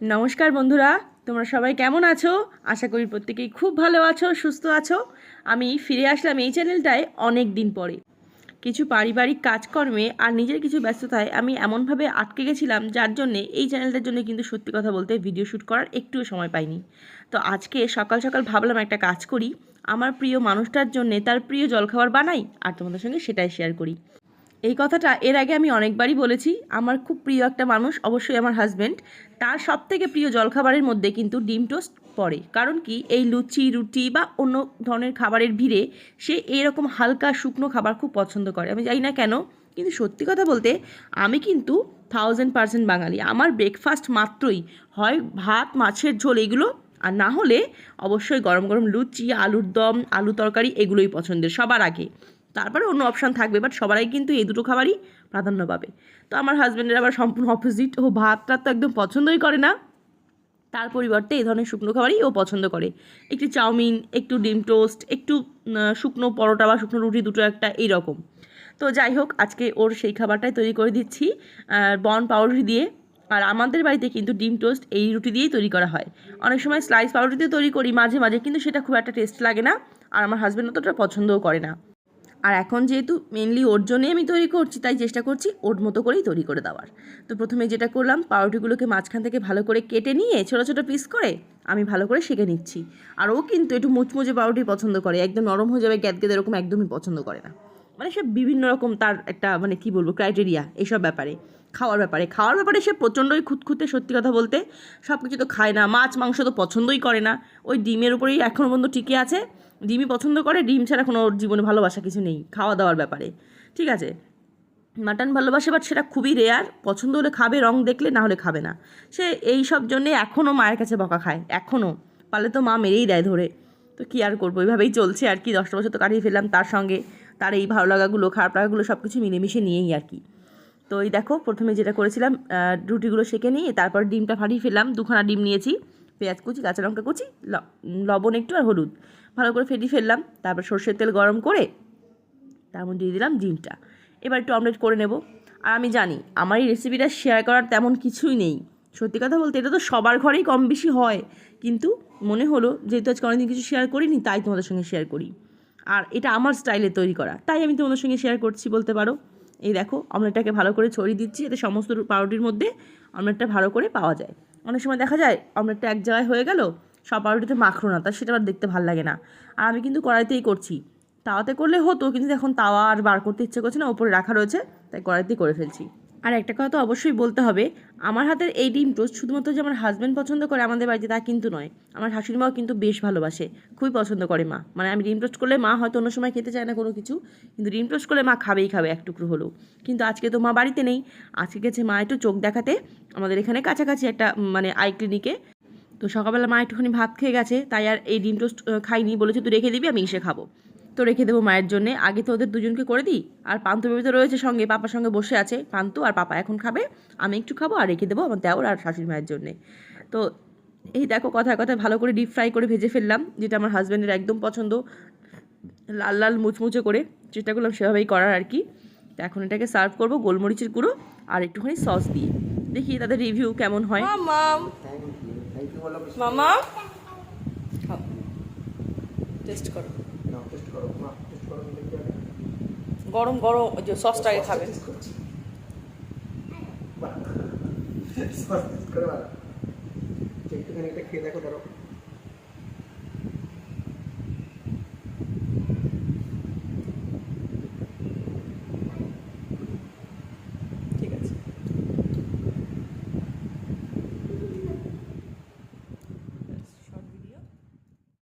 নমস্কার বন্ধুরা, তোমরা সবাই কেমন আছো? আশা করি প্রত্যেকেই খুব ভালো আছো, সুস্থ আছো। আমি ফিরে আসলাম এই চ্যানেলটায় অনেক দিন পরে। কিছু পারিবারিক কাজকর্মে আর নিজের কিছু ব্যস্ততায় আমি এমনভাবে আটকে গেছিলাম, যার জন্যে এই চ্যানেলটার জন্য কিন্তু সত্যি কথা বলতে ভিডিও শ্যুট করার একটুও সময় পাইনি। তো আজকে সকাল সকাল ভাবলাম একটা কাজ করি। আমার প্রিয় মানুষটার জন্যে তার প্রিয় জলখাবার বানাই আর তোমাদের সঙ্গে সেটাই শেয়ার করি। এই কথাটা এর আগে আমি অনেকবারই বলেছি, আমার খুব প্রিয় একটা মানুষ অবশ্যই আমার হাজব্যান্ড তার সব থেকে প্রিয় জলখাবারের মধ্যে কিন্তু ডিম টোস্ট পড়ে। কারণ কি? এই লুচি, রুটি বা অন্য ধরনের খাবারের ভিড়ে সে এরকম হালকা শুকনো খাবার খুব পছন্দ করে। আমি জানি না কেন, কিন্তু সত্যি কথা বলতে আমি কিন্তু থাউজেন্ড পার্সেন্ট বাঙালি। আমার ব্রেকফাস্ট মাত্রই হয় ভাত, মাছের ঝোল এগুলো, আর না হলে অবশ্যই গরম গরম লুচি, আলুর দম, আলু তরকারি এগুলোই পছন্দের, সবার আগে। তারপরে অন্য অপশান থাকবে বাট সবাই কিন্তু এই দুটো খাবারই প্রাধান্য পাবে। তো আমার হাজব্যান্ডের আবার সম্পূর্ণ অপোজিট ও ভাতটা তো একদম পছন্দই করে না। তার পরিবর্তে এই ধরনের শুকনো খাবারই ও পছন্দ করে। একটু চাউমিন, একটু ডিম টোস্ট একটু শুকনো পরোটা বা শুকনো রুটি দুটো একটা এই রকম তো যাই হোক, আজকে ওর সেই খাবারটাই তৈরি করে দিচ্ছি বন পাউরুটি দিয়ে। আর আমাদের বাড়িতে কিন্তু ডিম টোস্ট এই রুটি দিয়েই তৈরি করা হয়। অনেক সময় স্লাইস পাউরুটি দিয়ে তৈরি করি মাঝে মাঝে, কিন্তু সেটা খুব একটা টেস্ট লাগে না। আর আমার হাজব্যান্ড অতটা পছন্দও করে না। আর এখন যেহেতু মেনলি ওর জন্যই আমি তৈরি করছি, তাই চেষ্টা করছি ওর মতো করেই তৈরি করে দেওয়ার। তো প্রথমে যেটা করলাম, পাউরুটিগুলোকে মাঝখান থেকে ভালো করে কেটে নিয়ে ছোটো ছোটো পিস করে আমি ভালো করে সেঁকে নিচ্ছি। আর ও কিন্তু একটু মুচমুচে পাউরুটি পছন্দ করে, একদম নরম হয়ে যাবে গ্যাদ গ্যাদ এরকম একদমই পছন্দ করে না। মানে সে বিভিন্ন রকম তার একটা মানে কি বলব ক্রাইটেরিয়া এইসব ব্যাপারে, খাওয়ার ব্যাপারে। খাওয়ার ব্যাপারে সে প্রচণ্ডই খুঁতখুঁতে, সত্যি কথা বলতে সব কিছু তো খায় না, মাছ, মাংস তো পছন্দই করে না। ওই ডিমের উপরেই এখনও পর্যন্ত টিকে আছে। ডিমই পছন্দ করে, ডিম ছাড়া কোনো জীবনে ভালোবাসা কিছু নেই খাওয়া দাওয়ার ব্যাপারে। ঠিক আছে? মাটন ভালোবাসে বাট সেটা খুবই রেয়ার পছন্দ হলে খাবে, রং দেখলে, না হলে খাবে না। সে এই সব জন্যে এখনও মায়ের কাছে বকা খায় এখনও পারলে তো মা মেরেই দেয় ধরে। তো কী আর করব? এইভাবেই চলছে আর কি দশটা বছর তো কাটিয়ে ফেললাম তার সঙ্গে। তার এই ভালো লাগাগুলো, খারাপ লাগাগুলো সব কিছু মিলেমিশে নিয়েই আর কি। তো এই দেখো, প্রথমে যেটা করেছিলাম রুটিগুলো সেঁকে নিয়ে তারপর ডিমটা ফাটিয়ে ফেললাম। দুখানা ডিম নিয়েছি, পেঁয়াজ কুচি, কাঁচা লঙ্কা কুচি লবণ একটু আর হলুদ। ভালো করে ফেটিয়ে ফেললাম, তারপর সর্ষের তেল গরম করে তার মধ্যে দিয়ে দিলাম ডিমটা। এবার একটু অমলেট করে নেব। আর আমি জানি, আমার এই রেসিপিটা শেয়ার করার তেমন কিছুই নেই। সত্যি কথা বলতে এটা তো সবার ঘরেই কম বেশি হয়। কিন্তু মনে হলো, যেহেতু আজকে অনেকদিন কিছু শেয়ার করিনি, তাই তোমাদের সঙ্গে শেয়ার করি। আর এটা আমার স্টাইলে তৈরি করা। তাই আমি তোমাদের সঙ্গে শেয়ার করছি বলতে পারো। এই দেখো অমলেটটাকে ভালো করে ছড়িয়ে দিচ্ছি, এতে সমস্ত পাউরুটির মধ্যে অমলেটটা ভালো করে পাওয়া যায়। অনেক সময় দেখা যায় অমলেটটা এক জায়গায় হয়ে গেল, সব পাউরুটিতে মাখলো না তার সেটা আর দেখতে ভালো লাগে না। আর আমি কিন্তু কড়াইতেই করছি। তাওয়াতে করলে হতো, কিন্তু এখন তাওয়া আর বার করতে ইচ্ছে করছে না, ওপরে রাখা রয়েছে, তাই কড়াইতেই করে ফেলছি। আর একটা কথা তো অবশ্যই বলতে হবে, আমার হাতের এই ডিম টোস্ট শুধুমাত্র যে আমার হাজব্যান্ড পছন্দ করে আমাদের বাড়িতে তা কিন্তু নয়, আমার শাশুড়ি মাও কিন্তু বেশ ভালোবাসে, খুবই পছন্দ করে মা। মানে আমি ডিম টোস্ট করলে মা হয়তো অন্য সময় খেতে চায় না কোনো কিছু, কিন্তু ডিম টোস্ট করলে মা খাবেই খাবে এক টুকরো হলেও। কিন্তু আজকে তো মা বাড়িতে নেই, আজকে গেছে মা একটু চোখ দেখাতে, আমাদের এখানে কাছাকাছি একটা মানে আই ক্লিনিকে তো সকালবেলা মা একটুখানি ভাত খেয়ে গেছে, তাই আর এই ডিম টোস্ট খাইনি, বলেছে তুই রেখে দিবি, আমি এসে খাব। তো রেখে দেবো মায়ের জন্যে। আগে তো ওদের দুজনকে করে দিই। আর পান্তু বেবি তো রয়েছে সঙ্গে পাপার সঙ্গে বসে আছে। পান্তু আর পাপা এখন খাবে। আমি একটু খাব আর রেখে দেবো আমার দেওর আর শাশুড়ি মায়ের জন্যে। তো এই দেখো কথায় কথায় ভালো করে ডিপ ফ্রাই করে ভেজে ফেললাম যেটা আমার হাজব্যান্ডের একদম পছন্দ। লাল লাল মুচমুচে করে চেষ্টা করলাম সেভাবেই করার আর কি। তো এখন এটাকে সার্ভ করব গোলমরিচের গুঁড়ো আর একটুখানি সস দিয়ে। দেখি তাদের রিভিউ কেমন হয়। মাম টেস্ট করো গরম গরম ওই যে সস খাবে। একটুখানি একটা খেয়ে দেখো ধরো।